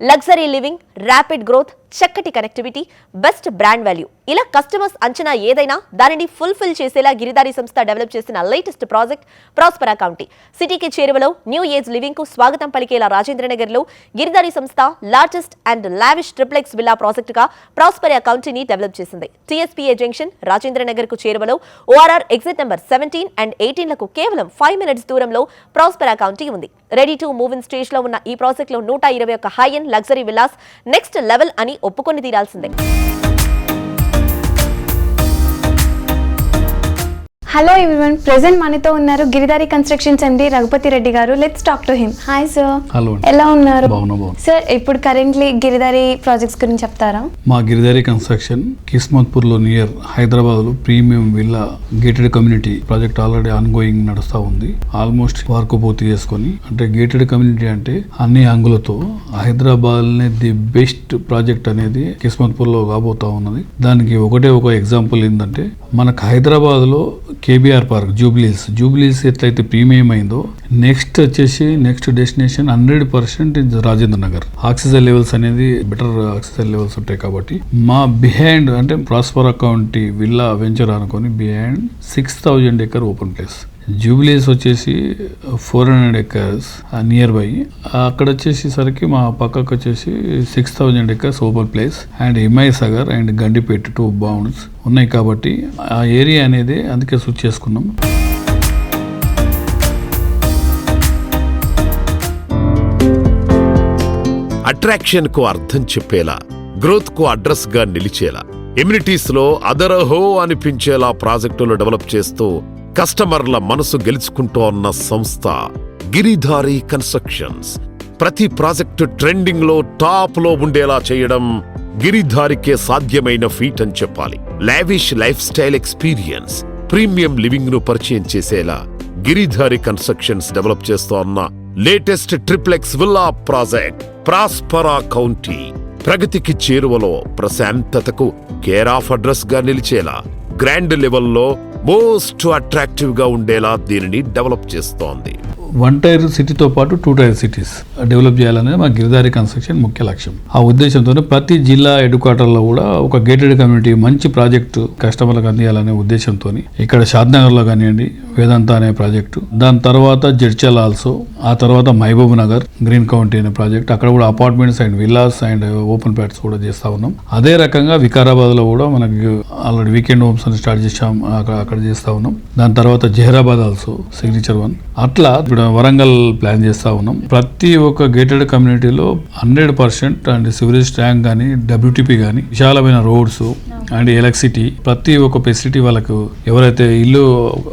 Luxury living rapid growth చక్కటి connectivity best brand value ఇలా customers అంచనా ఏదైనా దానిని ఫుల్ఫిల్ చేసేలా గిరిదారి సంస్థ డెవలప్ చేసిన లేటెస్ట్ ప్రాజెక్ట్ ప్రాస్పరా కౌంటీ సిటీకి చేరువలో న్యూ ఏజ్ లివింగ్కు స్వాగతం పలికేలా రాజేంద్రనగర్లో గిరిదారి సంస్థ largest and lavish triplex villa ప్రాజెక్ట్గా Prospera కౌంటీని డెవలప్ చేసింది. టీఎస్పీఏ జంక్షన్ రాజేంద్రనగర్కు చేరువలో ORR exit number seventeen and ఎయిటీన్లకు కేవలం ఫైవ్ మినిట్స్ దూరంలో ప్రాస్పరా కౌంటీ ఉంది. రెడీ టు మూవ్ ఇన్ స్టేజ్లో ఉన్న ఈ ప్రాజెక్ట్లో నూట ఇరవై ఒక్క high and luxury villas next level అని ఒప్పుకొని తీరాల్సిందే. హలో ఎవ్రీవన్ ప్రెసెంట్ మనతో ఉన్నారు గిరిదారి కన్స్ట్రక్షన్స్ ఎండి రఘుపతి రెడ్డి గారు. Let's talk to him hi sir hello ఎలా ఉన్నారు? సార్ ఇప్పుడు కరెంట్లీ గిరిదారి ప్రాజెక్ట్స్ గురించి చెప్తారా? మా గిరిదారి కన్స్ట్రక్షన్ కిస్మత్పూర్లో నియర్ హైదరాబాద్లో premium villa gated community project already ongoing నడుస్తా ఉంది. ఆల్మోస్ట్ వర్క్ పూర్తి చేసుకొని అంటే గేటెడ్ కమ్యూనిటీ అంటే అన్ని అంగులతో హైదరాబాద్ ది బెస్ట్ ప్రాజెక్ట్ అనేది కిస్మత్పూర్లో కాబోతా ఉన్నది. దానికి ఒకటే ఒక ఎగ్జాంపుల్ ఏంటంటే మనకు హైదరాబాద్లో కేబీఆర్ పార్క్ జూబ్లీస్ జూబ్లీస్ ఎట్లయితే ప్రీమియం అయిందో నెక్స్ట్ వచ్చేసి next destination hundred percent Rajendra Nagar. Oxygen levels అనేది బెటర్ ఆక్సిజన్ లెవెల్స్ ఉంటాయి కాబట్టి మా బిహైండ్ అంటే ప్రాస్పర్ అకౌంట్ విల్లా వెంచర్ అనుకొని behind six thousand acre open place జూబ్లీస్ వచ్చేసి four hundred acres near by అక్కడ వచ్చేసేసరికి మా పక్కకు వచ్చేసి six thousand acres open place and Himayat Sagar and Gandipet two bounds ఉన్నాయి కాబట్టి ఆ ఏరియా అనేది అందుకే స్విచ్ చేసుకున్నాం. అట్రాక్షన్కు అర్థం చెప్పేలా గ్రోత్కు అడ్రస్గా నిలిచేలా ఎమ్యూనిటీస్లో అదరహో అనిపించేలా ప్రాజెక్టులు డెవలప్ చేస్తూ కస్టమర్ల మనసు గెలుచుకుంటూ ఉన్న సంస్థ గిరిధారి కన్స్ట్రక్షన్స్. ప్రతి ప్రాజెక్టు ట్రెండింగ్లో టాప్లో ఉండేలా చేయడం గిరిధారికే సాధ్యమైన ఫీట్ అని చెప్పాలి. Lavish life style experience premium లివింగ్ను పరిచయం చేసేలా గిరిధారి కన్స్ట్రక్షన్స్ డెవలప్ చేస్తోన్న latest triplex villa project Prospera County ప్రగతికి చేరువలో ప్రశాంతతకు కేర్ ఆఫ్ అడ్రస్గా నిలిచేలా గ్రాండ్ లెవెల్లో మోస్ట్ అట్రాక్టివ్గా ఉండేలా దీనిని డెవలప్ చేస్తోంది. వన్ టైర్ సిటీతో పాటు టూ టైర్ సిటీస్ డెవలప్ చేయాలనేది మా గిరిదారి కన్స్ట్రక్షన్ ముఖ్య లక్ష్యం. ఆ ఉద్దేశంతోనే ప్రతి జిల్లా హెడ్ క్వార్టర్లో కూడా ఒక గేటెడ్ కమ్యూనిటీ మంచి ప్రాజెక్టు కస్టమర్లకు అందియాలనే ఉద్దేశంతో ఇక్కడ షాద్నగర్లో కానివ్వండి వేదాంత అనే ప్రాజెక్టు. దాని తర్వాత జడ్చల్ ఆల్సో ఆ తర్వాత మహబూబ్ నగర్ గ్రీన్ కౌంటీ అనే ప్రాజెక్ట్. అక్కడ కూడా apartments and villas and open plots కూడా చేస్తా ఉన్నాం. అదే రకంగా వికారాబాద్లో కూడా మనకి ఆల్రెడీ వీకెండ్ హోమ్స్ అని స్టార్ట్ చేసాం అక్కడ అక్కడ చేస్తా ఉన్నాం. దాని తర్వాత జహీరాబాద్ ఆల్సో సిగ్నేచర్ వన్ అట్లా ఇప్పుడు వరంగల్ ప్లాన్ చేస్తా ఉన్నాం. ప్రతి ఒక్క గేటెడ్ కమ్యూనిటీలో hundred percent and sewerage tank కానీ డబ్ల్యూటీపీ కానీ విశాలమైన రోడ్స్ అండ్ ఎలక్ట్రిసిటీ ప్రతి ఒక్క ఫెసిలిటీ వాళ్ళకు ఎవరైతే ఇల్లు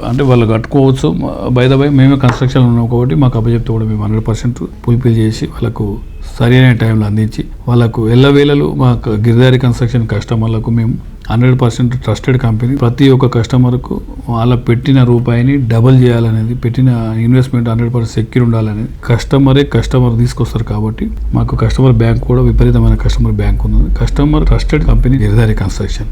అంటే వాళ్ళు కట్టుకోవచ్చు బై ద బై మేమే కన్స్ట్రక్షన్ ఉన్నాం కాబట్టి మాకు అప్పచెప్తే కూడా మేము హండ్రెడ్ పర్సెంట్ ఫుల్ఫిల్ చేసి వాళ్ళకు సరైన టైంలో అందించి వాళ్ళకు ఎల్లవేళలు మాకు గిరిదారి కన్స్ట్రక్షన్ కస్టమర్లకు మేము హండ్రెడ్ పర్సెంట్ ట్రస్టెడ్ కంపెనీ. ప్రతి ఒక్క కస్టమర్కు వాళ్ళ పెట్టిన రూపాయిని డబుల్ చేయాలనేది పెట్టిన ఇన్వెస్ట్మెంట్ హండ్రెడ్ పర్సెంట్ సెక్యూర్ ఉండాలనేది కస్టమరే కస్టమర్ తీసుకొస్తారు కాబట్టి మాకు కస్టమర్ బ్యాంక్ కూడా విపరీతమైన కస్టమర్ బ్యాంక్ ఉంది customer trusted company Giridhari construction.